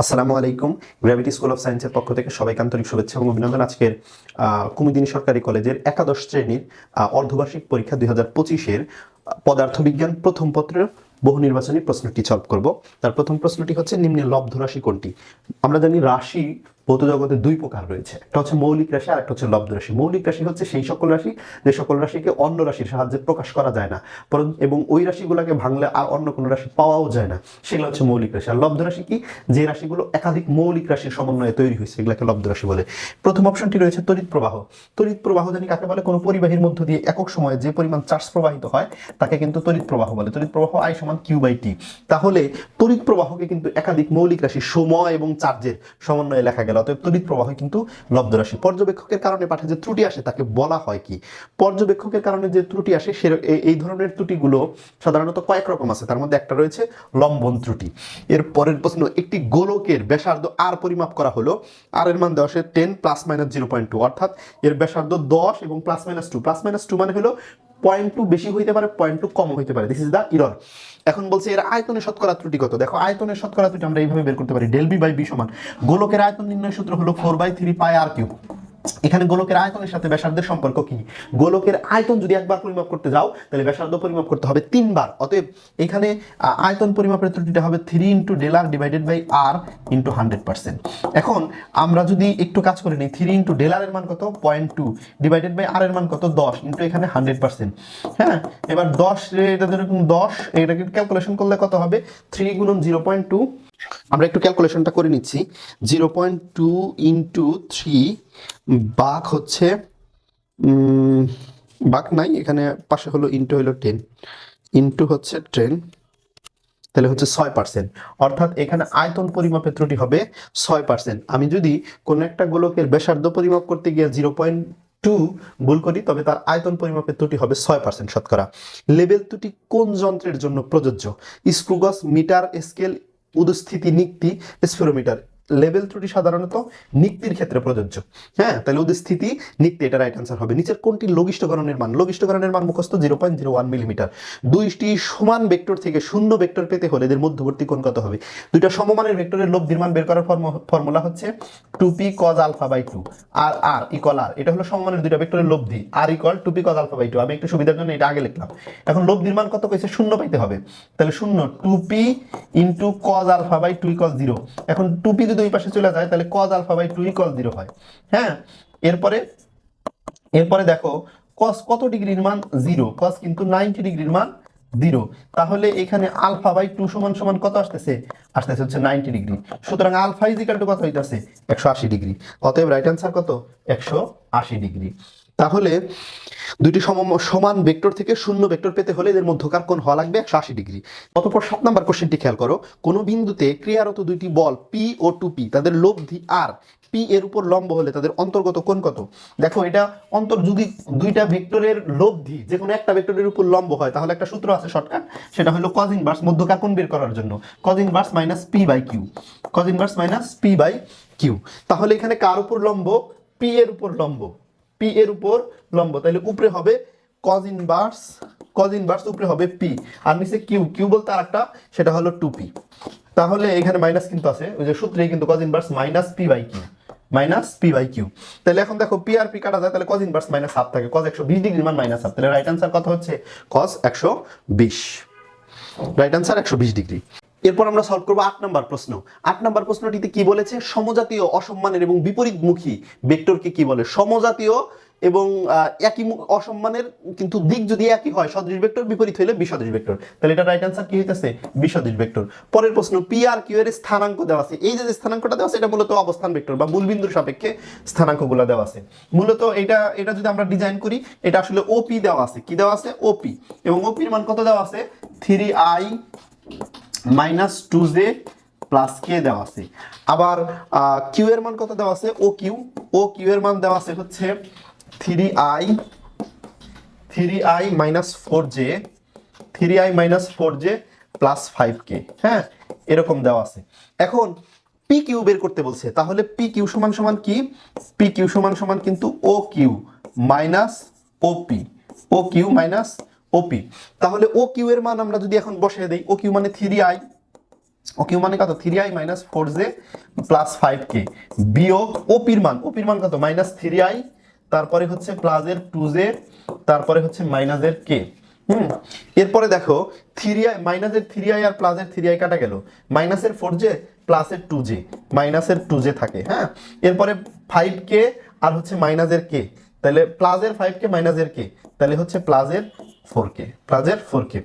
আসসালামু আলাইকুম। Gravity school of সায়েন্সের পক্ষ থেকে সবাইকে আন্তরিক শুভেচ্ছা এবং অভিনন্দন। আজকের কুমুদিনী সরকারি কলেজের একাদশ শ্রেণির অর্ধবার্ষিক পরীক্ষা দুই হাজার পঁচিশের পদার্থবিজ্ঞান প্রথম পত্রের বহু নির্বাচনী প্রশ্নটি সলভ করব। তার প্রথম প্রশ্নটি হচ্ছে, নিম্নে লব্ধ রাশি কোনটি? আমরা জানি রাশি ভৌত জগতে দুই প্রকার রয়েছে। একটা হচ্ছে মৌলিক রাশি আর একটা হচ্ছে লব্ধ রাশি। মৌলিক রাশি হচ্ছে সেই সকল রাশি, যে সকল রাশিকে অন্য রাশির সাহায্যে প্রকাশ করা যায় না। এবং ওই রাশিগুলোকে ভাঙলে আর অন্য কোনো রাশি পাওয়াও যায় না। সেগুলো হচ্ছে মৌলিক রাশি। আর লব্ধ রাশি কি? যে রাশিগুলো একাধিক মৌলিক রাশির সমন্বয়ে তৈরি হয়েছে, এগুলোকে লব্ধ রাশি বলে। প্রথম অপশনটি রয়েছে তড়িৎ প্রবাহ। তড়িৎ প্রবাহ জানি কাকে বলে? কোনো পরিবাহীর মধ্য দিয়ে একক সময়ে যে পরিমাণ চার্জ প্রবাহিত হয়, তাকে কিন্তু তড়িৎ প্রবাহ বলে। তড়িৎ প্রবাহ আই সমান কিউ বাই টি। তাহলে তড়িৎ প্রবাহকে কিন্তু একাধিক মৌলিক রাশি সময় এবং চার্জের সমন্বয়ে লেখা গেল। অতএব তড়িৎ প্রবাহ কিন্তু লব্ধ রাশি পর্যবেক্ষকের কারণে পাঠে যে ত্রুটি আসে, তাকে বলা হয় কি? পর্যবেক্ষকের কারণে যে ত্রুটি আসে, সে এই ধরনের ত্রুটিগুলো সাধারণত কয়েক রকম আছে। তার মধ্যে একটা রয়েছে লম্বন ত্রুটি। এর পরের প্রশ্ন, একটি গোলকের ব্যাসার্ধ আর পরিমাপ করা হলো। আর এর মান দেওয়া আছে ten plus minus zero point two অর্থাৎ এর ব্যাসার্ধ দশ এবং plus minus two plus minus two মানে হলো পয়েন্ট টু বেশি হইতে পারে পয়েন্ট টু কম হইতে পারে। দিস ইজ দ্য ইরর এখন বলছে এর আয়তনের শতকরা ত্রুটি কত? দেখো, আয়তনের শতকরা ত্রুটি আমরা এইভাবে বের করতে পারি। ডেল বি বাই বি সমান। গোলকের আয়তন নির্ণয় সূত্র হলো four by three pi R cube এখানে গোলকের আয়তনের সাথে ব্যাসার্ধের সম্পর্ক কি? গোলকের আয়তন যদি একবার পরিমাপ করতে যাও, তাহলে ব্যাসার্ধ পরিমাপ করতে হবে তিনবার। অতএব এখানে আয়তন পরিমাপের ত্রুটিটা হবে three into del R divided by R into hundred percent এখন আমরা যদি একটু কাজ করে নিই থ্রি ইন্টু ডেল এর মান কত? Point two divided by R এর মান কত? দশ ইন্টু এখানে হান্ড্রেড পার্সেন্ট হ্যাঁ? এবার দশ, এটা যেরকম দশ, এটাকে ক্যালকুলেশন করলে কত হবে? থ্রি গুণন জিরো পয়েন্ট টু আমরা একটু ক্যালকুলেশনটা করে নিচ্ছি। Zero point two into three বাঘ হচ্ছে বাঘ নাই, এখানে পাশে হলো ইন্টু হলো টেন ইন্টু হচ্ছে টেন তাহলে হচ্ছে ছয় পার্সেন্ট অর্থাৎ এখানে আয়তন পরিমাপের ত্রুটি হবে ছয় পার্সেন্ট আমি যদি কোনো একটা গোলকের ব্যাসার্ধ পরিমাপ করতে গিয়ে জিরো পয়েন্ট টু ভুল করি, তবে তার আয়তন পরিমাপের ত্রুটি হবে ছয় পার্সেন্ট শতকরা। লেভেল ত্রুটি কোন যন্ত্রের জন্য প্রযোজ্য? স্ক্রুগস মিটার স্কেল উদস্থিতি নিক্তি স্ফেরোমিটার লেভেল ত্রুটি সাধারণত নিক্তির ক্ষেত্রে প্রযোজ্য। হ্যাঁ তাহলে উদস্থিতি নিক্তি এটা রাইট আনসার হবে। নিচের কোনটি লঘিষ্ঠকরণের মান? লঘিষ্ঠকরণের মান মুখস্থ zero point zero one millimetre দুইটি সমান ভেক্টর থেকে শূন্য ভেক্টর পেতে হলে এদের মধ্যবর্তী কোণ কত হবে? দুইটা সমমানের ভেক্টরের লব্ধির মান বের করার ফর্মুলা হচ্ছে two P cos alpha by two R R equal আর এটা হলো সমমানের দুইটা ভেক্টরের লব্ধি R equal two P cos alpha by two আমি একটু সুবিধার জন্য এটা আগে লিখলাম। এখন লব্ধির মান কত কইছে? শূন্য পাইতে হবে। তাহলে শূন্য two P into cos alpha by two equal zero এখন টু পি যদি ওই পাশে চলে যায়, তাহলে cos alpha by two equal zero হয়। হ্যাঁ? এরপরে এরপরে দেখো কস কত ডিগ্রির মান? জিরো কস কিন্তু নাইনটি ডিগ্রির মান জিরো তাহলে এখানে আলফা বাই টু সমান সমান কত আসতেছে? আসতেছে হচ্ছে নাইনটি ডিগ্রি। সুতরাং আলফা ইজিকাল টু কত হইতেছে? একশো আশি ডিগ্রি। অতএব রাইট অ্যান্সার কত? একশো আশি ডিগ্রি। তাহলে দুইটি সম- সমান ভেক্টর থেকে শূন্য ভেক্টর পেতে হলে এদের মধ্যকার কোণ হওয়া লাগবে একশো আশি ডিগ্রি। অতঃপর সাত নাম্বার কোশ্চেনটি খেয়াল করো। কোনো বিন্দুতে ক্রিয়ারত দুইটি বল পি ও টু পি তাদের লব্ধি আর পি এর উপর লম্ব হলে তাদের অন্তর্গত কোণ কত? দেখো, এটা অন্তর যদি দুইটা ভেক্টরের লব্ধি যে কোনো একটা ভেক্টরের উপর লম্ব হয়, তাহলে একটা সূত্র আছে শর্টকাট সেটা হলো কজ ইনভার্স মধ্যকার কোণ বের করার জন্য। Cos inverse minus P by Q cos inverse minus P by Q তাহলে এখানে কার উপর লম্ব? পি এর উপর লম্ব। পি এর উপর লম্ব। তাহলে উপরে হবে কজ ইনভার্স কজ ইনভার্স উপরে হবে পি আর নিচে কিউ কিউ বলতে আর একটা সেটা হলো টু পি তাহলে এখানে মাইনাস কিন্তু আছে, ওই যে সূত্রে কিন্তু cos inverse minus P by Q minus P by Q তাহলে এখন দেখো পি আর পি কাটা যায়, তাহলে কজ ইনভার্স মাইনাস হাফ থাকে কজ একশো বিশ ডিগ্রি মান মাইনাস হাফ তাহলে রাইট আনসার কথা হচ্ছে? কজ একশো বিশ। রাইট আনসার একশো বিশ ডিগ্রি এরপর আমরা সলভ করব আট নাম্বার প্রশ্ন। আট নাম্বার প্রশ্নটিতে কি বলেছে? সমজাতীয় অসম্মানের এবং বিপরীতমুখী ভেক্টরকে কি বলে? সমজাতীয় এবং একই অসম্মানের কিন্তু দিক যদি একই হয়, সদৃশ ভেক্টর বিপরীত হইলে বিসদৃশ ভেক্টর। তাহলে এটা রাইট আনসার কি হইতেছে? বিসদৃশ ভেক্টর। পরের প্রশ্ন পি আর কিউ এর স্থানাঙ্ক দেওয়া আছে। এই যে যে স্থানাঙ্কটা দেওয়া আছে, এটা মূলত অবস্থান ভেক্টর বা মূলবিন্দুর সাপেক্ষে স্থানাঙ্কগুলো দেওয়া আছে। মূলত এটা এটা যদি আমরা ডিজাইন করি, এটা আসলে ওপি দেওয়া আছে। কি দেওয়া আছে? ওপি এবং ওপির মান কত দেওয়া আছে? Three I minus two J plus K দেওয়া আছে। আবার কিউ এর মান কত দেওয়া আছে? O Q. ও কিউ এর মান দেওয়া আছে হচ্ছে three I three I minus four J, three I minus four J plus five K. হ্যাঁ এরকম দেওয়া আছে। এখন পি কিউ বের করতে বলছে। তাহলে পি কিউ সমান সমান কি? পি কিউ সমান সমান কিন্তু O Q minus O P O Q minus OP তাহলে ও কিউ এর মান আমরা যদি এখন বসিয়ে দেই ও কিউ মানে থ্রি আই ও কিউ মানে কত? Three I minus four J plus five K বিয়োগ ওপির মান। ওপির মান কত? মাইনাস থ্রি আই তারপরে হচ্ছে প্লাসের টু জে তারপরে হচ্ছে মাইনাসের কে হুম? এরপরে দেখো, থ্রি আই মাইনাসের থ্রি আই আর প্লাসের থ্রি আই কাটা গেল। মাইনাসের ফোর জে প্লাসের টু জে মাইনাসের টু জে থাকে হ্যাঁ? এরপরে ফাইভ কে আর হচ্ছে মাইনাসের কে তাহলে প্লাসের ফাইভ কে মাইনাসের কে তাহলে হচ্ছে প্লাসের ফোর কে প্লাসের ফোর কে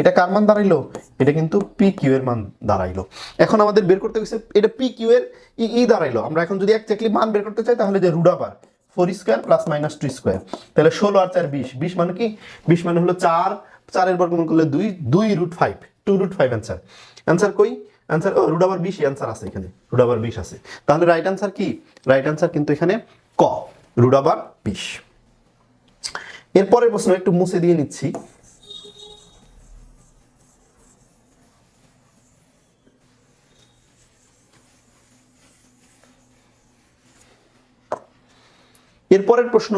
এটা কার মান দাঁড়াইলো? এটা কিন্তু পি কিউ এর মান দাঁড়াইলো। এখন আমাদের বের করতে গেছে এটা পি কিউ এর ই ই দাঁড়াইলো। আমরা এখন যদি একজাক্টলি মান বের করতে চাই, তাহলে যে রুট আবার four square plus minus two square তাহলে ষোলো আর চার বিশ। বিশ মানে কি? বিশ মানে হলো চার। চারের বর্গমূল করলে দুই দুই root five two root five answer answer কই? অ্যান্সার ও রুট বিশ অ্যান্সার আছে এখানে। রুট আবার বিশ আছে। তাহলে রাইট অ্যান্সার কি? রাইট অ্যান্সার কিন্তু এখানে ক রুট আবার বিশ। এরপরের প্রশ্ন একটু মুছে দিয়ে নিচ্ছি। এরপরের প্রশ্ন,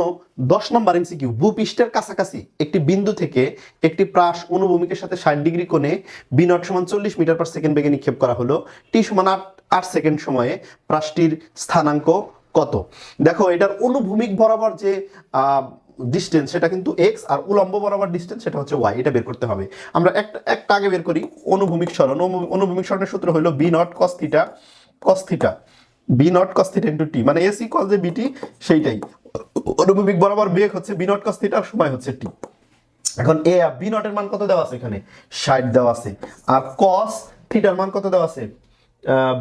দশ নম্বর এমসিকিউ ভূপৃষ্ঠের কাছাকাছি একটি বিন্দু থেকে একটি প্রাস অনুভূমিকের সাথে ষাট ডিগ্রি কোণে বি নট সমান চল্লিশ মিটার পার সেকেন্ড বেগে নিক্ষেপ করা হলো। টি সমান আট আট সেকেন্ড সময়ে প্রাসটির স্থানাঙ্ক কত? দেখো, এটার অনুভূমিক বরাবর যে ডিস্টেন্স সেটা কিন্তু এক্স আর উলম্ব বরাবর ডিস্টেন্স সেটা হচ্ছে ওয়াই এটা বের করতে হবে। আমরা একটা একটা আগে বের করি, অনুভূমিক সরণ অনু- অনুভূমিক সরণের সূত্র হলো V naught cos theta cos theta V naught cos into T মানে এসি কস যে বিটি সেইটাই। অনুভূমিক বরাবর বেগ হচ্ছে বি নট কস সময় হচ্ছে টি এখন এ বি নটের মান কত দেওয়া আছে এখানে? ষাট দেওয়া আছে। আর কস থিটার মান কত দেওয়া আছে?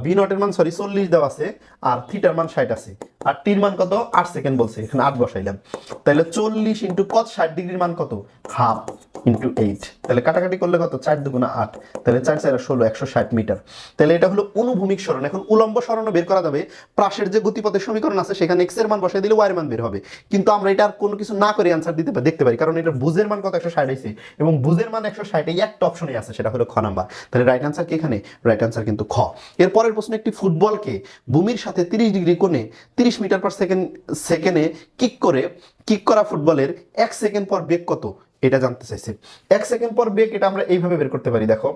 বি নটের মান সরি চল্লিশ দেওয়া আছে, আর থিটার মান ষাট আছে। আর টির মান কত? আট সেকেন্ড বলছে, এখানে আট বসাইলাম। তাহলে চল্লিশ ইন্টু কত? ষাট ডিগ্রির মান কত? হাফ ইন্টু এইট তাহলে কাটাকাটি করলে কত? চার দুগুণা আট। তাহলে চার চার ষোলো, একশো ষাট মিটার। তাহলে এটা হলো অনুভূমিক সরণ। এখন উলম্ব সরণও বের করা যাবে। প্রাসের যে গতিপথের সমীকরণ আছে, সেখানে এক্সের মান বসাই দিলে ওয়াই এর মান বের হবে। কিন্তু আমরা এটা আর কোনো কিছু না করে অ্যান্সার দিতে দেখতে পারি। কারণ এটা বুঝের মান কত? একশো ষাট আছে এবং বুঝের মান একশো ষাট এই একটা অপশনে আছে, সেটা হলো খ নাম্বার। তাহলে রাইট অ্যান্সার কি এখানে? রাইট অ্যান্সার কিন্তু খ। এর পরের প্রশ্ন, একটি ফুটবলকে ভূমির সাথে তিরিশ ডিগ্রি কোণে তিরিশ মিটার পার সেকেন্ড সেকেন্ডে কিক করে কিক করা ফুটবলের এক সেকেন্ড পর বেগ কত? এটা জানতে চাইছে। এক সেকেন্ড পর বেগ এটা আমরা এইভাবে বের করতে পারি, দেখো।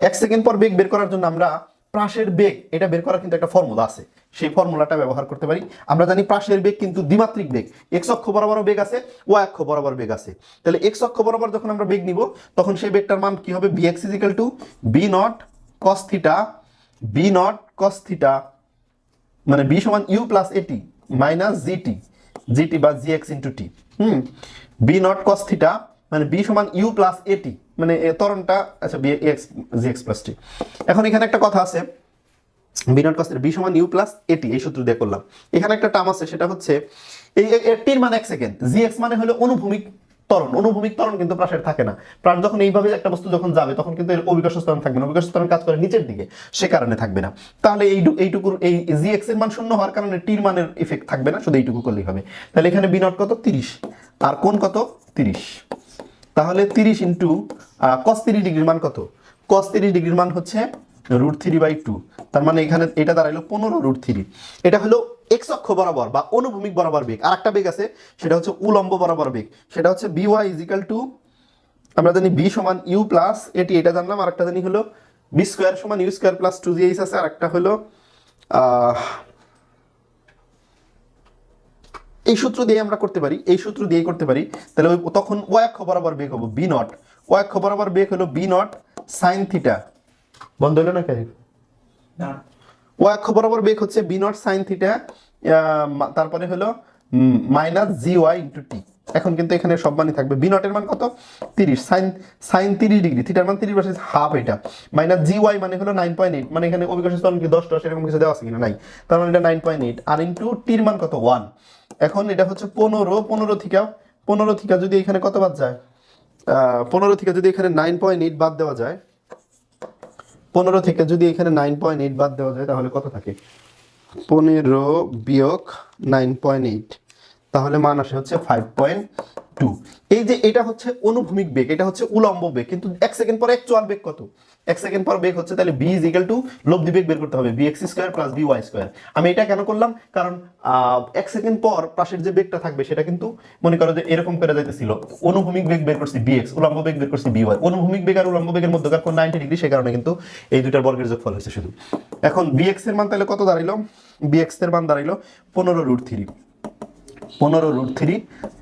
এক সেকেন্ড পর বেগ বের করার জন্য আমরা প্রাসের বেগ, এটা বের করার কিন্তু একটা ফর্মুলা আছে। সেই ফর্মুলাটা ব্যবহার করতে পারি। আমরা জানি প্রাসের বেগ কিন্তু দ্বিমাত্রিক বেগ। এক্স অক্ষ বরাবর বেগ আছে ও অক্ষ বরাবর বেগ আছে। তাহলে এক্স অক্ষ বরাবর যখন আমরা বেগ নিব, তখন সেই বেগটার মান কি হবে? V X equal to V naught cos theta V naught cos theta মানে বি সমান U plus AT minus GT GT বা জি এক্স ইন্টু টি হুম। বি নট কস থিটা মানে বি সমান ইউ প্লাস এটি মানে তরণটা আচ্ছা V X G X plus T এখন এখানে একটা কথা আছে বি নট কস বি সমান ইউ প্লাস এটি এই সূত্র দিয়ে করলাম। এখানে একটা টার্ম আছে, সেটা হচ্ছে, এই এটির মানে এক সেকেন্ড জি এক্স মানে হলো অনুভূমিক ত্বরণ, অনুভূমিক ত্বরণ কিন্তু প্রাসের থাকে না। প্রাণ যখন এইভাবে একটা বস্তু যখন যাবে, তখন কিন্তু এর অবিকর্ষ ত্বরণ থাকবে না অবিকর্ষ ত্বরণ কাজ করে নিচের দিকে, সে কারণে থাকবে না। তাহলে এই এইটুকুর এই জি এক্সের মান শূন্য হওয়ার কারণে টির মানের ইফেক্ট থাকবে না, শুধু এইটুকু করলেই হবে। তাহলে এখানে বি নট কত? তিরিশ। আর কোন কত? তিরিশ। তাহলে তিরিশ ইন্টু কস তিরিশ ডিগ্রির মান কত? কস তিরিশ ডিগ্রির মান হচ্ছে রুট থ্রি বাই টু তার মানে এখানে এটা দাঁড়াইলো পনেরো রুট থ্রি এটা হলো এক্স অক্ষ বরাবর বা অনুভূমিক বরাবর বেগ। আর একটা বেগ আছে, সেটা হচ্ছে উলম্ব বরাবর বেগ। সেটা হচ্ছে বি ওয়াই ইজিক্যাল টু আমরা জানি বি সমান ইউ প্লাস এটি এটা জানলাম। আর একটা জানি হলো বি স্কোয়ার সমান U square plus two G H আছে। আর একটা হলো এই সূত্র দিয়ে আমরা করতে পারি, এই সূত্র দিয়ে করতে পারি। তাহলে ওই তখন ও অক্ষ বরাবর বেগ হব বি নট ও অক্ষ বরাবর বেগ হলো বি নট সাইন থিটা বন্ধ হলো না কেন? ও অক্ষ বরাবর বেগ হচ্ছে বি নট সাইন থিটা তারপরে হলো minus G Y into T. এখন কিন্তু এখানে সব মানই থাকবে। বি নটের মান কত? তিরিশ। সাইন সাইন তিরিশ ডিগ্রি। থিটার মান তিরিশ ভার্সেস হাফ এটা। মাইনাস জি ওয়াই মানে হলো নাইন পয়েন্ট এইট। মানে এখানে অভিজ্ঞ স্তরণ কি দশ দশ, এরকম কিছু দেওয়া আছে কিনা? নাই। তার মানে এটা নাইন পয়েন্ট এইট। আর ইন্টু টির মান কত? ওয়ান। এখন এটা হচ্ছে পনেরো পনেরো থেকে পনেরো থেকে যদি এখানে কত বাদ যায়? পনেরো থেকে যদি এখানে নাইন পয়েন্ট এইট বাদ দেওয়া যায় পনেরো থেকে যদি এখানে নাইন পয়েন্ট এইট বাদ দেওয়া যায়, তাহলে কত থাকে? পনেরো বিয়োগ নাইন পয়েন্ট এইট তাহলে মান আসে হচ্ছে ফাইভ পয়েন্ট টু এই যে এটা হচ্ছে অনুভূমিক বেগ, এটা হচ্ছে উলম্ব বেগ, কিন্তু এক সেকেন্ড পরে অ্যাকচুয়াল বেগ কত? এক সেকেন্ড পর বেগ হচ্ছে, তাহলে বি ইজ ইকাল টু লব্ধি বেগ বের করতে হবে V X square plus V Y square আমি এটা কেন করলাম? কারণ এক সেকেন্ড পর পাশের যে বেগটা থাকবে, সেটা কিন্তু মনে করো যে এরকম করে যাইতেছিল। অনুভূমিক বেগ বের করছি বি এক্স উলম্ব বেগ বের করছি বি ওয়াই অনুভূমিক বেগ আর উলম্ব বেগের মধ্যে কোন নাইনটি ডিগ্রি সেই কারণে কিন্তু এই দুইটার বর্গের যোগফল হয়েছে শুধু। এখন বি এক্সের মান তাহলে কত দাঁড়াইলো? বি এক্সের মান দাঁড়াইলো পনেরো রুট থ্রি পনেরো রুট থ্রি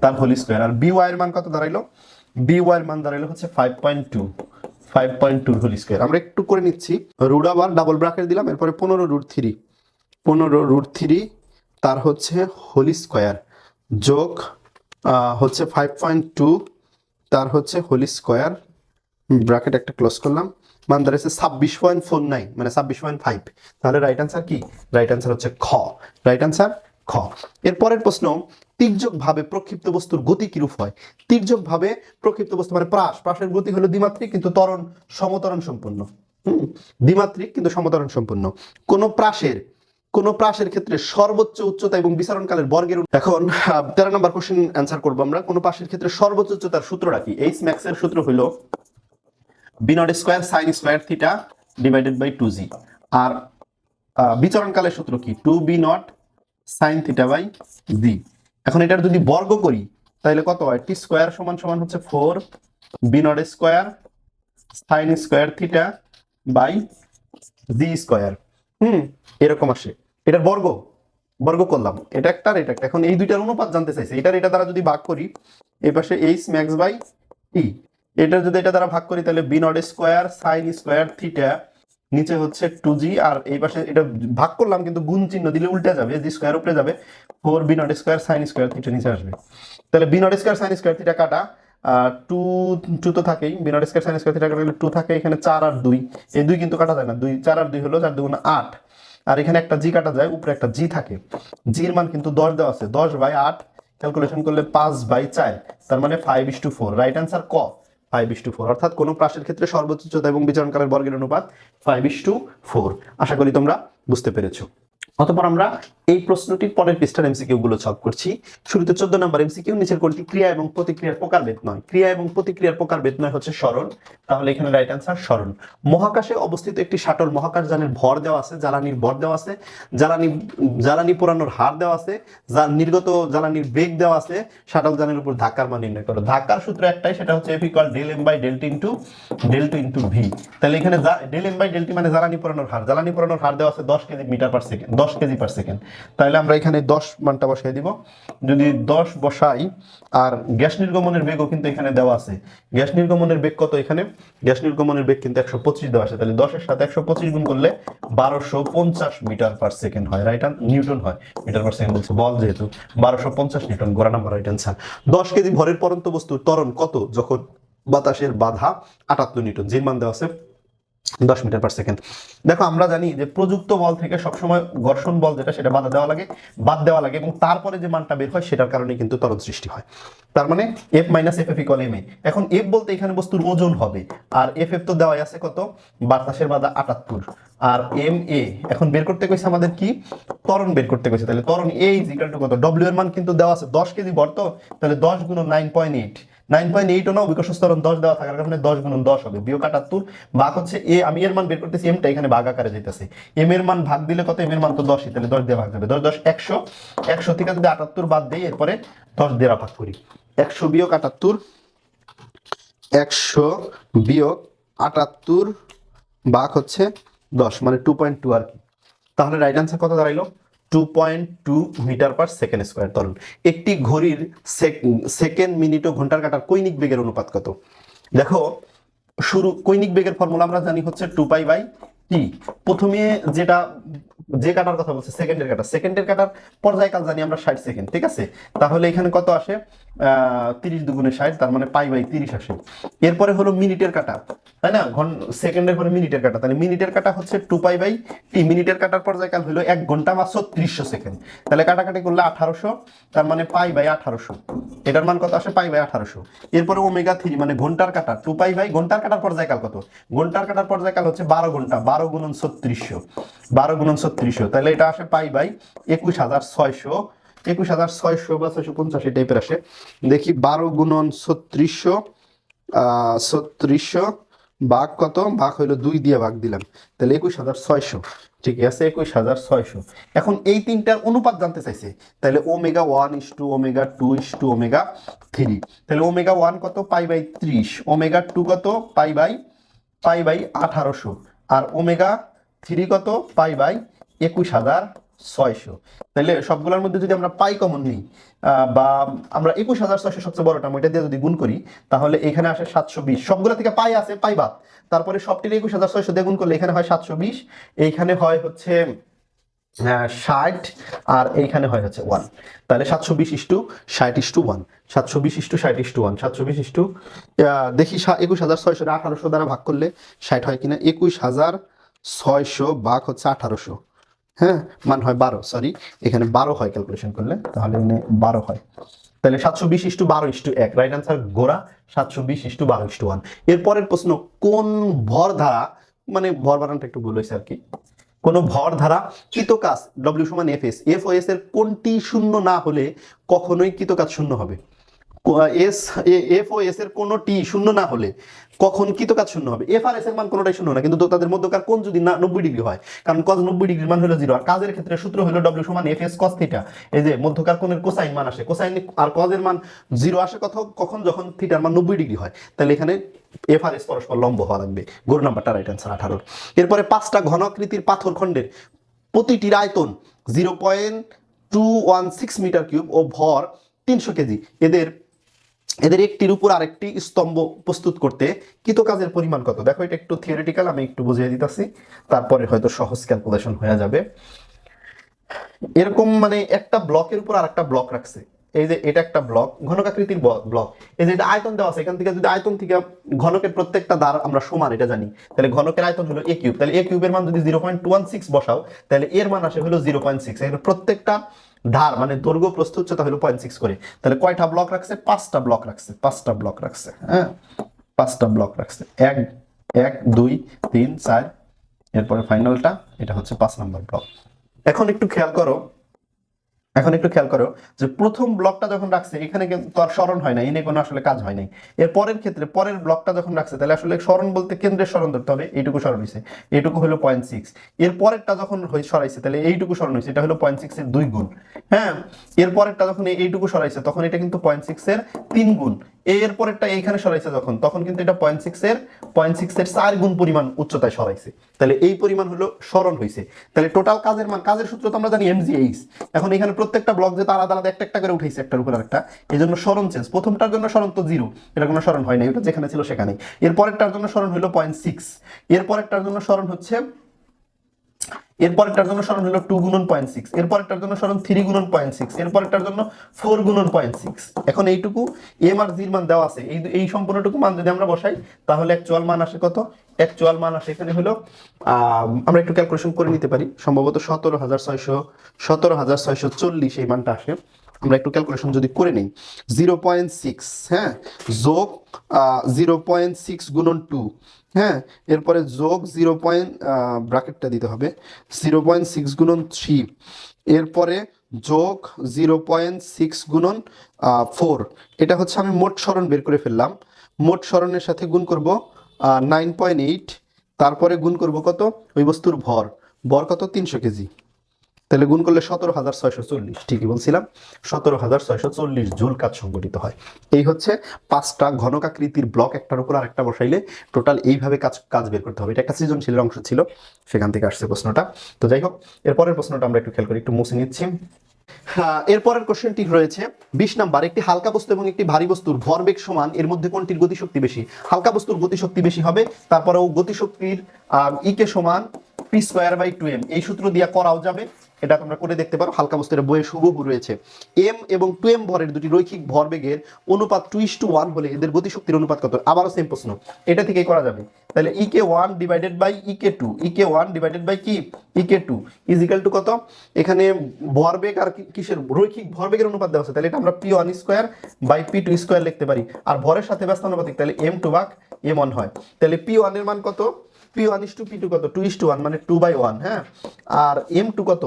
তার হোল স্কোয়ার আর বি ওয়াই এর মান কত দাঁড়াইলো? বি ওয়াই এর মান দাঁড়াইলো হচ্ছে five point two five point two whole square আমরা একটু করে নিচ্ছি। রুট আবার ডাবল ব্রাকেট দিলাম, এরপরে পনেরো রুট থ্রি পনেরো রুট থ্রি তার হচ্ছে হোল স্কোয়ার যোগ হচ্ছে ফাইভ পয়েন্ট টু তার হচ্ছে হোল স্কোয়ার ব্র্যাকেট একটা ক্লোজ করলাম। মান দাঁড়িয়েছে ছাব্বিশ পয়েন্ট ফোর নাইন মানে ছাব্বিশ পয়েন্ট ফাইভ তাহলে রাইট আনসার কি? রাইট আনসার হচ্ছে খ। রাইট আনসার খ। এর পরের প্রশ্ন তির্যক ভাবে প্রক্ষিপ্ত বস্তুর গতি কিরূপ হয়? তির্যক ভাবে প্রক্ষিপ্ত বস্তু মানে প্রাস। প্রাসের গতি হলো দ্বিমাত্রিক, কিন্তু ত্বরণ, সমতরণ সম্পন্ন। দ্বিমাত্রিক, কিন্তু সমতরণ সম্পন্ন। কোন প্রাসের কোন প্রাসের ক্ষেত্রে সর্বোচ্চ উচ্চতা এবং বিচরণকালের বর্গের এখন তেরো নম্বর কোশ্চেন অ্যান্সার করব আমরা। কোন প্রাসের ক্ষেত্রে সর্বোচ্চ উচ্চতার সূত্রটা কি? এইচ ম্যাক্সের সূত্র হলো V naught square sine square theta divided by two G আর বিচরণকালের সূত্র কি? Two V naught sine theta by G এখন এটার যদি বর্গ করি, তাহলে কত হয়? টি স্কোয়ার সমান সমান হচ্ছে four V naught square sine square theta by G square হুম, এরকম আসে। এটার বর্গ বর্গ করলাম। এটা একটা আর এটা একটা। এখন এই দুইটার অনুপাত জানতে চাইছে। এটার এটা দ্বারা যদি ভাগ করি, এই পাশে এইচ ম্যাক্স বাই টি এটা যদি এটা দ্বারা ভাগ করি, তাহলে V naught square sine square theta নিচে হচ্ছে টু জি আর এই পাশে এটা ভাগ করলাম কিন্তু গুণ চিহ্ন দিলে উল্টে যাবে জি স্কোয়ার উপরে যাবে four V naught square sine square theta নিচে আসবে। তাহলে V naught square sine square theta কাটা টু টু তো থাকেই V naught square sine square theta কাটা টু থাকে এখানে চার আর দুই। এই দুই কিন্তু কাটা যায় না দুই চার আর দুই হলো চার দুগুণ আট। আর এখানে একটা জি কাটা যায় উপরে একটা জি থাকে। জির মান কিন্তু দশ দেওয়া আছে দশ বাই আট ক্যালকুলেশন করলে পাঁচ বাই চার তার মানে five is to four right answer ক? ফাইভ ইস টু ফোর অর্থাৎ কোনো প্রাসের ক্ষেত্রে সর্বোচ্চ এবং বিচরণকালের বর্গের অনুপাত ফাইভ ইস টু ফোর আশা করি তোমরা বুঝতে পেরেছ। অতপর আমরা এই প্রশ্নটির পরের পৃষ্ঠার এমসিকিউ গুলো সলভ করছি। শুরুতে চোদ্দ নম্বর এমসিকিউ নিচের কোনটি ক্রিয়া এবং প্রতিক্রিয়ার প্রকারভেদ নয়। ক্রিয়া এবং প্রতিক্রিয়ার প্রকারভেদ নয় হচ্ছে সরল তাহলে এখানে রাইট অ্যান্সার সরল মহাকাশে অবস্থিত একটি শাটল মহাকাশযানের ভর দেওয়া আছে, জ্বালানির ভর দেওয়া আছে, জ্বালানি জ্বালানি পোড়ানোর হার দেওয়া আছে যা নির্গত জ্বালানির বেগ দেওয়া আছে, শাটল যানের উপর ধাক্কার মান নির্ণয় করো। ধাক্কার সূত্র একটাই, সেটা হচ্ছে F equal del M by del T into del T into V তাহলে এখানে ডেল এম বাই ডেলটি মানে জ্বালানি পোড়ানোর হার। জ্বালানি পোড়ানোর হার দেওয়া আছে দশ কেজি মিটার পার সেকেন্ড দশ কেজি পার সেকেন্ড তাহলে আমরা এখানে দশ মানটা বসাই দিব। যদি দশ বসাই, আর গ্যাস নির্গমনের বেগও কিন্তু এখানে দেওয়া আছে। গ্যাস নির্গমনের বেগ কত এখানে? গ্যাস নির্গমনের বেগ কিন্তু একশো পঁচিশ দেওয়া আছে। তাহলে দশের সাথে একশো পঁচিশ গুণ করলে বারোশো পঞ্চাশ মিটার পার সেকেন্ড হয়। রাইট নিউটন হয়। মিটার পার সেকেন্ড বলছে বল যেহেতু। বারোশো পঞ্চাশ নিউটন, গোড়া নাম্বার রাইট অ্যান্সার দশ কেজি ভরের পরন্ত বস্তুর ত্বরণ কত? যখন বাতাসের বাধা আটাত্তর নিউটন। যে মান দেওয়া আছে দশ মিটার পার সেকেন্ড দেখো, আমরা জানি যে প্রযুক্ত বল থেকে সবসময় ঘর্ষণ বল যেটা, সেটা বাধা দেওয়া লাগে, বাদ দেওয়া লাগে এবং তারপরে যে মানটা বের হয়, সেটার কারণে কিন্তু তরল সৃষ্টি হয়। তার মানে F minus F F equal M A এখন এফ বলতে এখানে বস্তুর ওজন হবে, আর এফ এফ তো দেওয়াই আছে কত? বাতাসের বাধা আটাত্তর। আর এম এ এখন বের করতে কইছে আমাদের কি? ত্বরণ বের করতে কইছে। তাহলে ত্বরণ এ ইজ ইকাল টু কত? ডব্লিউ এর মান কিন্তু দেওয়া আছে দশ কেজি ভর তো তাহলে দশ গুণ nine point eight nine point eight নাও, বিকশ স্তরণ দশ দেওয়া থাকার কারণে দশ গুণ দশ হবে। বিয়োগ আটাত্তর, ভাগ হচ্ছে এ, আমি এর মান বের করতেছি এমটা এখানে ভাগ আকারে যেতেছে এম এর মান ভাগ দিলে কত? এম এর মান তো দশই, তাহলে দশ দিয়ে ভাগ যাবে। দশ দশ একশো একশো থেকে যদি আটাত্তর বাদ দিই, এরপরে দশ দিয়ে ভাগ করি। একশো বিয়োগ আটাত্তর, একশো বিয়োগ আটাত্তর ভাগ হচ্ছে দশ মানে টু পয়েন্ট টু আর কি। তাহলে রাইট আনসার কত দাঁড়াইলো? Two point two metre per second square তরল। একটি ঘড়ির সেকেন্ড মিনিট ও ঘণ্টার কাটার কৈনিক বেগের অনুপাত কত? দেখো, শুরু, কৈনিক বেগের ফর্মুলা আমরা জানি হচ্ছে টু পাই বাই টি প্রথমে যেটা যে কাটার কথা বলছে সেকেন্ডের কাটা সেকেন্ডের কাটার পর্যায়কাল জানি আমরা ষাট সেকেন্ড ঠিক আছে? তাহলে এখানে কত আসে? তিরিশ দুগুণে ষাট, তার মানে পাই বাই তিরিশ আসে। এরপরে হলো মিনিটের কাটা, তাই না? ঘন সেকেন্ডের পরে মিনিটের কাটা। তাহলে মিনিটের কাটা হচ্ছে টু পাই বাই টি মিনিটের কাটার পর্যায়কাল হলো এক ঘণ্টা বা ছত্রিশশো সেকেন্ড তাহলে কাটাকাটি করলে আঠারোশো, তার মানে পাই বাই আঠারোশো। এটার মান কত আসে? পাই বাই আঠারোশো। এরপরে ওমেগা থ্রি মানে ঘণ্টার কাটা টু পাই বাই ঘণ্টার কাটার পর্যায়কাল কত? ঘণ্টার কাটার পর্যায়কাল হচ্ছে বারো ঘণ্টা, বারো গুণন ছত্রিশশো। বারো গুণন ছত্রিশশো তাহলে এটা আসে পাই বাই একুশ হাজার ছয়শো। একুশ হাজার ছয়শো বা ছয়শো পঞ্চাশ এই টাইপের আসে। দেখি বারো গুণন ছত্রিশশো ছত্রিশশো ভাগ কত? ভাগ হইল দুই দিয়ে ভাগ দিলাম। তাহলে একুশ হাজার ছয়শো। ঠিক আছে, একুশ হাজার ছয়শো। এখন এই তিনটার অনুপাত জানতে চাইছে। তাহলে omega one is to omega two is to omega three. তাহলে ওমেগা ওয়ান কত? পাই বাই ত্রিশ। ওমেগা টু কত? পাই বাই পাই বাই আঠারোশো। আর ওমেগা থ্রি কত? পাই বাই একুশ হাজার ছয়শো। তাহলে সবগুলোর মধ্যে যদি আমরা পাই কমন নিই বা আমরা একুশ হাজার ছয়শো সবচেয়ে বড় বড়টা ওইটা দিয়ে যদি গুণ করি, তাহলে এখানে আসে সাতশো বিশ। সবগুলো থেকে পাই আছে, পাই বাদ। তারপরে সবটির একুশ হাজার ছয়শো দিয়ে গুণ করলে এখানে হয় সাতশো বিশ, এইখানে হয় হচ্ছে ষাট, আর এইখানে হয় হচ্ছে ওয়ান তাহলে সাতশো বিশ ইস্টু ষাট ইস্টু ওয়ান সাতশো বিশ ইস্টু ষাট ইস্টু ওয়ান সাতশো বিশ ইস্টু দেখি একুশ হাজার ছয়শো আঠারোশো দ্বারা ভাগ করলে ষাট হয় কিনা? একুশ হাজার ছয়শো ভাগ হচ্ছে আঠারোশো। হ্যাঁ মান হয় বারো সরি এখানে বারো হয় ক্যালকুলেশন করলে, তাহলে এখানে বারো হয়। তাহলে সাতশো বিশ ইস্টু বারো ইস্টু এক রাইট আনসার গোড়া, সাতশো বিশ ইস্টু বারো ইস্টু ওয়ান। এরপরের প্রশ্ন, কোন ভর ধারা মানে ভর বানানটা একটু ভুল আর কি, কোন ভর ধারা কৃতকাজ ডব্লিউ সমান এফ এস এফ ও এস এর কোনটি শূন্য না হলে কখনোই কৃতকাজ শূন্য হবে? এস এফ ও এস এর কোনো টি শূন্য না হলে কখন কৃতকাজ শূন্য হবে? এফ আর এস এর মান কোনোটাই শূন্য না, কিন্তু তাদের মধ্যকার কোন যদি না নব্বই ডিগ্রি হয়, কারণ কজ নব্বই ডিগ্রির মান হলো জিরো আর কাজের ক্ষেত্রে সূত্র হলো ডব্লিউ সমান এফ এস কস থিটা এই যে মধ্যকার কোণের কোসাইন মান আসে কোসাইন আর কজের মান জিরো আসে কত কখন? যখন থিটার মান নব্বই ডিগ্রি হয়, তাহলে এখানে এফ আর এস পরস্পর লম্ব হওয়া লাগবে গরু নাম্বারটা রাইট অ্যান্সার আঠারোর। এরপরে পাঁচটা ঘনকৃতির পাথর খণ্ডের প্রতিটির আয়তন zero point two one six metre cube ও ভর তিনশো কেজি, এদের এদের একটির উপর আরেকটি স্তম্ভ প্রস্তুত করতে কৃত কাজের পরিমাণ কত? দেখো, এটা একটু থিওরিটিক্যাল আমি একটু বুঝিয়ে দিতেছি। তারপরে হয়তো সহজ ক্যালকুলেশন হয়ে যাবে। এরকম মানে একটা ব্লকের উপর আরেকটা ব্লক রাখছে। এই যে এটা একটা ব্লক ঘনকাকৃতির ব্লক এই যে এটা আয়তন দেওয়া আছে, এখান থেকে যদি আয়তন থেকে ঘনকের প্রত্যেকটা দ্বার আমরা সমান, এটা জানি, তাহলে ঘনকের আয়তন হলো এ কিউব তাহলে এ কিউবের মান যদি zero point two one six বসাও, তাহলে এর মান আসে হলো জিরো পয়েন্ট সিক্স প্রত্যেকটা ধার মানে দৈর্ঘ্য প্রস্থ উচ্চতা হলো পয়েন্ট সিক্স করে। তাহলে কয়টা ব্লক রাখছে? পাঁচটা ব্লক রাখছে, পাঁচটা ব্লক রাখছে হ্যাঁ? পাঁচটা ব্লক রাখছে। এক এক, দুই, তিন, চার, এরপরে ফাইনালটা এটা হচ্ছে পাঁচ নাম্বার ব্লক এখন একটু খেয়াল করো এখন একটু খেয়াল করো যে প্রথম ব্লকটা যখন রাখছে, এখানে কিন্তু তার স্মরণ হয় না, এনে কোনো আসলে কাজ হয় নাই। এর পরের ক্ষেত্রে, পরের ব্লকটা যখন রাখছে, তাহলে আসলে স্মরণ বলতে কেন্দ্রের স্মরণ ধরতে হবে, এইটুকু স্মরণ হয়েছে এইটুকু হলো পয়েন্ট সিক্স এর পরেরটা যখন সরাইছে, তাহলে এইটুকু স্মরণ হয়েছে এটা হলো পয়েন্ট সিক্স এর দুই গুণ। হ্যাঁ? এর পরেরটা যখন এইটুকু সরাইছে, তখন এটা কিন্তু পয়েন্ট সিক্স এর তিন গুণ। এর পরেরটা এইখানে সরাইছে যখন, তখন কিন্তু এটা পয়েন্ট সিক্স এর পয়েন্ট সিক্স এর চার গুণ পরিমাণ উচ্চতায় সরাইছে। তাহলে এই পরিমাণ হলো স্মরণ হয়েছে তাহলে টোটাল কাজের মান, কাজের সূত্র তো আমরা জানি এমজিএইচ এখন এখানে প্রত্যেকটা ব্লক যে আলাদা আলাদা একটা একটা করে উঠেছে একটার উপর একটা এই জন্য স্মরণ চেঞ্জ প্রথমটার জন্য স্মরণ তো জিরো এটা কোনো স্মরণ হয় না এটা যেখানে ছিল সেখানে এর পরেরটার জন্য স্মরণ হলো পয়েন্ট সিক্স এর পরেরটার জন্য স্মরণ হচ্ছে এরপরেরটার জন্য স্মরণ হলো টু গুণন পয়েন্ট সিক্স এরপরেরটার জন্য গুণন পয়েন্ট সিক্স এরপরেরটার জন্য গুণন পয়েন্ট সিক্স এখন এইটুকু এম আর জির মান দেওয়া আছে। এই এই সম্পূর্ণটুকু মান যদি আমরা বসাই, তাহলে অ্যাকচুয়াল মান আসে কত? অ্যাকচুয়াল মান আসে এখানে হলো আমরা একটু ক্যালকুলেশন করে নিতে পারি। সম্ভবত সতেরো হাজার ছয়শো, সতেরো হাজার ছয়শো চল্লিশ এই মানটা আসে। আমরা একটু ক্যালকুলেশন যদি করে নিই জিরো পয়েন্ট সিক্স হ্যাঁ? যোগ জিরো পয়েন্ট সিক্স গুণন টু হ্যাঁ? এরপরে যোগ জিরো পয়েন্ট ব্র্যাকেটটা দিতে হবে জিরো পয়েন্ট সিক্স গুণন থ্রি এরপরে যোগ জিরো পয়েন্ট সিক্স গুণন ফোর এটা হচ্ছে আমি মোট স্মরণ বের করে ফেললাম, মোট স্মরণের সাথে গুণ করব নাইন পয়েন্ট এইট তারপরে গুণ করব কত? ওই বস্তুর ভর ভর কত? তিনশো কেজি। তাহলে গুণ করলে সতেরো হাজার ছয়শো চল্লিশ। ঠিকই বলছিলাম, সতেরো হাজার ছয়শো চল্লিশ জুল কাজ সংগঠিত হয়। এই হচ্ছে পাঁচটা ঘনকাকৃতির ব্লক একটার উপর আরেকটা বসাইলে টোটাল এইভাবে কাজ কাজ বের করতে হবে। এটা একটা সৃজনশীলের অংশ ছিল, সেখান থেকে আসছে প্রশ্নটা। তো যাই হোক এরপরের প্রশ্নটা আমরা একটু খেয়াল করি একটু মুছে নিচ্ছি। এরপরের কোশ্চেনটি রয়েছে, বিশ নাম্বার, একটি হালকা বস্তু এবং একটি ভারী বস্তুর ভরবেগ সমান, এর মধ্যে কোনটির গতিশক্তি বেশি? হালকা বস্তুর গতিশক্তি বেশি হবে, তারপরেও গতিশক্তির ইকে সমান P square by two M এই সূত্র দিয়ে করাও যাবে এটা তোমরা করে দেখতে পারো। হালকা বস্তুর বইয়ে সুবহু রয়েছে। এম এবং টু এম ভরের দুটি রৈখিক ভরবেগের অনুপাত টু ইস টু ওয়ান হলে এদের গতিশক্তির অনুপাত কত? আবারও সেম প্রশ্ন। এটা থেকেই করা যাবে। তাহলে E K one divided by E K two E K one divided by কি? E K two equal to কত? এখানে ভরবেগ আর কিসের? রৈখিক ভরবেগের অনুপাত দেওয়া আছে। তাহলে এটা আমরা P one square by P two square লিখতে পারি। আর ভরের সাথে ব্যস্তানুপাতিক তাহলে এম টু বাক এম ওয়ান হয়। তাহলে পি ওয়ানের মান কত? P one is to P two কত? টু ইস টু ওয়ান মানে টু বাই ওয়ান হ্যাঁ? আর এম টু কত?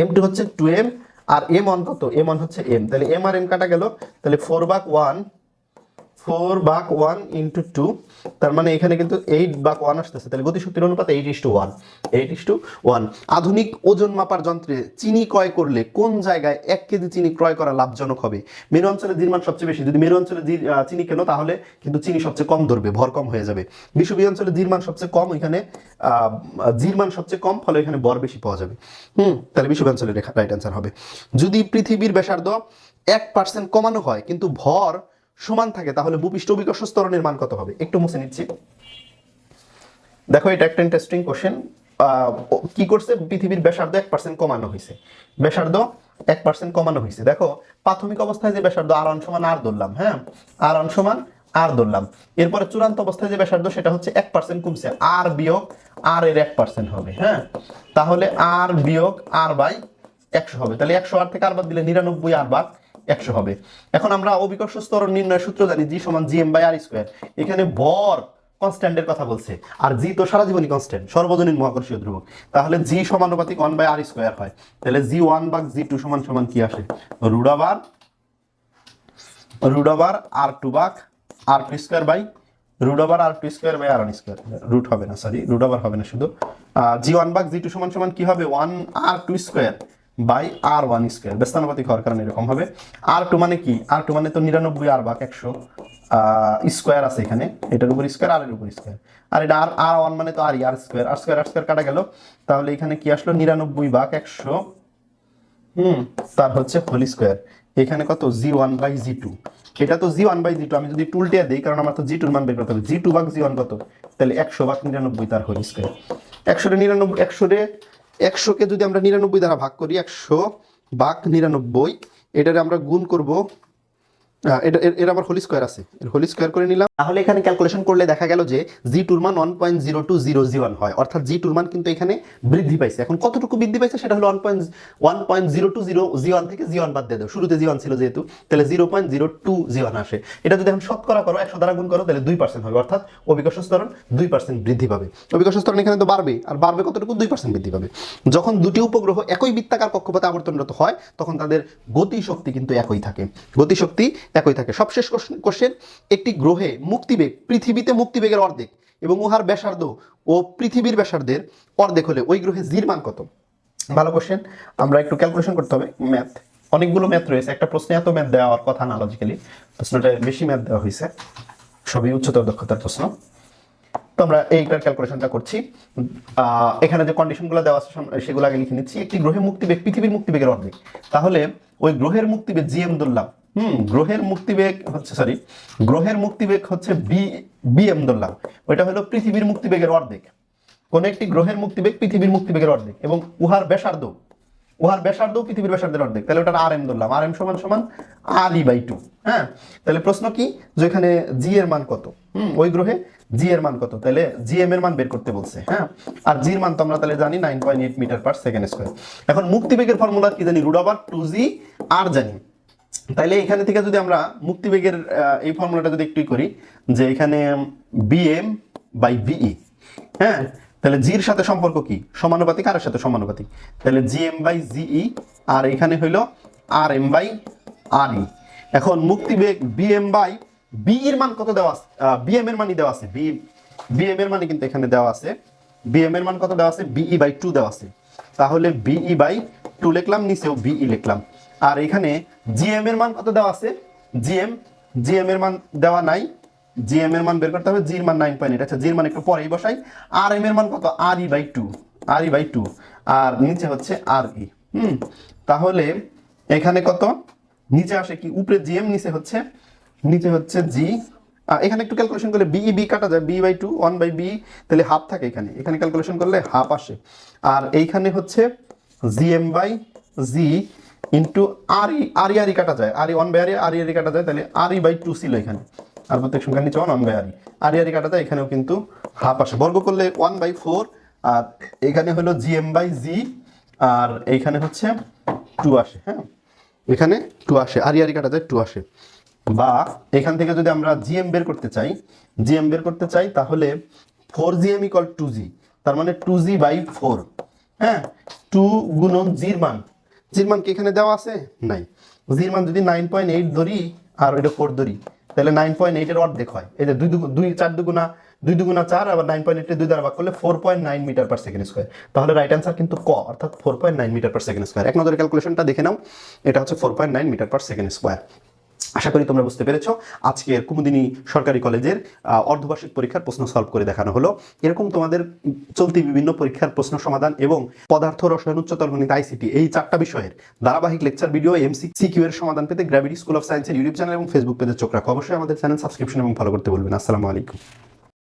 এম টু হচ্ছে টু এম আর এম ওয়ান কত? এম ওয়ান হচ্ছে এম তাহলে এম আর এম কাটা গেল। তাহলে ফোর বাক ওয়ান ফোর বাক ওয়ান ইন্টু টু তার মানে এখানে কিন্তু এইট বাক ওয়ান আসতেছে। তাহলে গতিশক্তির অনুপাত eight is to one eight is to one. আধুনিক ওজন মাপার যন্ত্রে চিনি ক্রয় করলে কোন জায়গায় এক কেজি চিনি ক্রয় করা লাভজনক হবে? মেরু অঞ্চলে জির মান সবচেয়ে বেশি। যদি মেরু অঞ্চলে চিনি কেন তাহলে কিন্তু চিনি সবচেয়ে কম ধরবে ভর কম হয়ে যাবে। বিষুবীয় অঞ্চলে জির মান সবচেয়ে কম ওইখানে আহ, জির সবচেয়ে কম ফলে এখানে বর বেশি পাওয়া যাবে। হুম তাহলে বিষুবীয় অঞ্চলের রাইট অ্যান্সার হবে। যদি পৃথিবীর ব্যাসার্ধ এক পার্সেন্ট কমানো হয় কিন্তু ভর সমান থাকে, তাহলে ভূপৃষ্ঠ অভিকর্ষ স্তরণের মান কত হবে? একটু মুছে নিচ্ছি। দেখো, এটা একটা ইন্টারেস্টিং কোশ্চেন কি করছে? পৃথিবীর ব্যাসার্ধ এক পার্সেন্ট কমানো হয়েছে। ব্যাসার্ধ এক পার্সেন্ট কমানো হয়েছে। দেখো, প্রাথমিক অবস্থায় যে ব্যাসার্ধ আর অন সমান আর ধরলাম হ্যাঁ? আর অন সমান আর ধরলাম। এরপরে চূড়ান্ত অবস্থায় যে ব্যাসার্ধ, সেটা হচ্ছে এক পার্সেন্ট কমছে। আর বিয়োগ আর এর এক পার্সেন্ট হবে হ্যাঁ? তাহলে আর বিয়োগ আর বাই একশো হবে। তাহলে একশো আর থেকে আর বাদ দিলে নিরানব্বই আর বাদ। একশো হবে। এখন আমরা অভিকর্ষ স্তর নির্ণয়ের সূত্র জানি, জি সমান G M by R square এখানে ভর কনস্ট্যান্টের কথা বলছে, আর জি তো সারা জীবনই কনস্ট্যান্ট সর্বজনীন মহাকর্ষীয় ধ্রুবক। তাহলে জি সমানুপাতিক ওয়ান বাই আর স্কোয়ার হয়। তাহলে G one by G two সমান সমান কি আসে? রুট আবার আর টু বাক R two square by, root R two square by R one square root হবে না সরি রুট হবে না শুধু। জি ওয়ান বাক জি টু সমান সমান কি হবে? One R two square by R one square ব্যস্তানুপাতিক হওয়ার কারণে এরকম হবে। আর টু মানে কি? আর টু মানে তো নিরানব্বই আর বাক একশো স্কোয়ার আছে এখানে। এটার উপর স্কোয়ার আর এর উপর স্কোয়ার আর এটা আর আর ওয়ান মানে তো আর R square R square R square কাটা গেল। তাহলে এখানে কি আসলো? নিরানব্বই বাক একশো, হুম, তার হচ্ছে হোল স্কোয়ার এখানে কত? G one by G two এটা তো G one by G two আমি যদি টুলটে দিই, কারণ আমার তো জি টুর মান বের করতে হবে। জি টু বাক জি ওয়ান কত? তাহলে একশো বাক নিরানব্বই, তার হোল স্কোয়ার একশোরে নিরানব্বই, একশোরে একশোকে যদি আমরা নিরানব্বই দ্বারা ভাগ করি একশো ভাগ নিরানব্বই এটারে আমরা গুণ করব এর- আবার হোলি স্কোয়ার আছে। হোলি স্কোয়ার করে নিলাম। তাহলে এখানে ক্যালকুলেশন করলে দেখা গেল যে জি টুর মান one point zero two zero G one হয়। অর্থাৎ জি টুর মান কিন্তু এখানে বৃদ্ধি পাইছে। এখন কতটুকু বৃদ্ধি পাইছে সেটা হলো one point one point zero two zero G one থেকে জি ওয়ান বাদ দিয়ে দাও। শুরুতে জি ওয়ান ছিল যেহেতু, তাহলে zero point zero two G one আসে। এটা যদি এখন শতকরা করো একশো দ্বারা গুণ করো, তাহলে দুই পার্সেন্ট হবে। অর্থাৎ অভিকর্ষ স্তরণ দুই পার্সেন্ট বৃদ্ধি পাবে। অভিকর্ষ স্তরণ এখানে তো বাড়বে, আর বাড়বে কতটুকু? দুই পার্সেন্ট বৃদ্ধি পাবে। যখন দুটি উপগ্রহ একই বৃত্তাকার কক্ষপথে আবর্তনরত হয়, তখন তাদের গতিশক্তি কিন্তু একই থাকে। গতিশক্তি একই থাকে। সবশেষ কোশ্চেন একটি গ্রহে মুক্তিবেগ পৃথিবীতে মুক্তিবেগের অর্ধেক এবং উহার ব্যাসার্ধ ও পৃথিবীর ব্যাসার্ধের অর্ধেক হলে ওই গ্রহে জির মান কত? ভালো কোশ্চেন। আমরা একটু ক্যালকুলেশন করতে হবে। ম্যাথ। অনেকগুলো ম্যাথ রয়েছে। একটা প্রশ্নে এত ম্যাথ দেওয়ার কথা না লজিক্যালি প্রশ্নটা বেশি ম্যাথ দেওয়া হয়েছে। সবই উচ্চতর দক্ষতার প্রশ্ন। তো আমরা এইটার ক্যালকুলেশনটা করছি। এখানে যে কন্ডিশনগুলো দেওয়া আছে সেগুলো আগে লিখে নিচ্ছি। একটি গ্রহের মুক্তিবেগ পৃথিবীর মুক্তিবেগের অর্ধেক। তাহলে ওই গ্রহের মুক্তিবেগ জিএম ধরলাম হুম, গ্রহের মুক্তিবেগ হচ্ছে সরি গ্রহের মুক্তিবেগ হচ্ছে বি বিএম ধরলাম ওইটা হলো পৃথিবীর মুক্তিবেগের অর্ধেক। কোন একটি গ্রহের মুক্তিবেগ পৃথিবীর মুক্তিবেগের অর্ধেক এবং উহার ব্যাসার্ধ। উহার ব্যাসার্ধ পৃথিবীর ব্যাসার্ধের অর্ধেক। তাহলে ওটার আর এম ধরলাম আর এম সমান সমান ই বাই টু হ্যাঁ? তাহলে প্রশ্ন কি? যে এখানে জি এর মান কত? হুম, ওই গ্রহে জি এর মান কত? তাহলে জি এম এর মান বের করতে বলছে হ্যাঁ? আর জির মান তো আমরা তাহলে জানি nine point eight metre per second square এখন মুক্তিবেগের ফর্মুলা কি জানি? Root over two G, R জানি। তাইলে এখানে থেকে যদি আমরা মুক্তিবেগের এই ফর্মুলাটা যদি একটু করি, যে এখানে বিএম বাই বিই হ্যাঁ? তাহলে জির সাথে সম্পর্ক কি? সমানুপাতিক আর সাথে সমানুপাতিক। তাহলে জিএম বাই জিই আর এখানে হইল আর এম বাই আর ই এখন মুক্তিবেগ বিএম বাই বি এর মান কত দেওয়া আছে? বিএম এর মানই দেওয়া আছে। বি বিএম এর মানে কিন্তু এখানে দেওয়া আছে। বিএম এর মান কত দেওয়া আছে? বিই বাই টু দেওয়া আছে। তাহলে বিই বাই টু লিখলাম, নিচেও বিই লিখলাম। আর এখানে জিএম এর মান কত দেওয়া আছে? জিএম জিএম এর মান দেওয়া নাই। জিএম এর মান বের করতে হবে জির মান নাইন পয়েন্ট আচ্ছা জির মান একটু পরেই বসাই। আর এম এর মান কত? R E by two R E by two R নিচে হচ্ছে আর ই হুম, তাহলে এখানে কত? নিচে আসে কি? উপরে জিএম নিচে হচ্ছে নিচে হচ্ছে জি এখানে একটু ক্যালকুলেশন করলে বিই বি কাটা যায় B by two one by B তাহলে হাফ থাকে এখানে। এখানে ক্যালকুলেশন করলে হাফ আসে। আর এইখানে হচ্ছে GM by G into R R R E কাটা যায় আর ই ওয়ান বাই আর আর আর কাটা যায় তাহলে আর ই বাই টু ছিল এখানে আর প্রত্যেক সংখ্যার নিচে ওয়ান বাই আর আর আর কাটা যায় এখানেও কিন্তু হাফ আসে বর্গ করলে ওয়ান বাই ফোর আর এখানে হলো জি এম বাই জি আর এইখানে হচ্ছে টু আসে হ্যাঁ এখানে টু আসে আর ইয়ারি কাটা যায় টু আসে বা এখান থেকে যদি আমরা জিএম বের করতে চাই জিএম বের করতে চাই তাহলে four G GM equal two G তার মানে টু জি বাই ফোর হ্যাঁ টু গুণন জির মান জির মান কি এখানে দেওয়া আছে? নাই। জির মান যদি নাইন পয়েন্ট এইট ধরি, আর এটা ফোর ধরি, তাহলে নাইন পয়েন্ট এইটের অর্ধেক হয়। এই যে দুই দুই, চার দুগুণা, দুই দুগুণা চার, আবার নাইন পয়েন্ট এইটের দুই দ্বারা ভাগ করলে four point nine metre per second square তাহলে রাইট অ্যান্সার কিন্তু ক, অর্থাৎ four point nine metre per second square এক নজরে ক্যালকুলেশনটা দেখে নাও, এটা হচ্ছে four point nine metre per second square আশা করি তোমরা বুঝতে পেরেছ। আজকের কুমুদিনী সরকারি কলেজের অর্ধবার্ষিক পরীক্ষার প্রশ্ন সলভ করে দেখানো হলো। এরকম তোমাদের চলতি বিভিন্ন পরীক্ষার প্রশ্ন সমাধান এবং পদার্থ, রসায়ন, উচ্চতর গণিত আইসিটি এই চারটা বিষয়ের ধারাবাহিক লেকচার, ভিডিও এমসি সিকিউ এর সমাধান পেতে গ্র্যাভিটি স্কুল অফ সায়েন্সের ইউটিউব চ্যানেল এবং ফেসবুক পেজে চোখ রাখো। অবশ্যই আমাদের চ্যানেল সাবস্ক্রিপশন এবং ফলো করতে বলবেন আসসালামু আলাইকুম।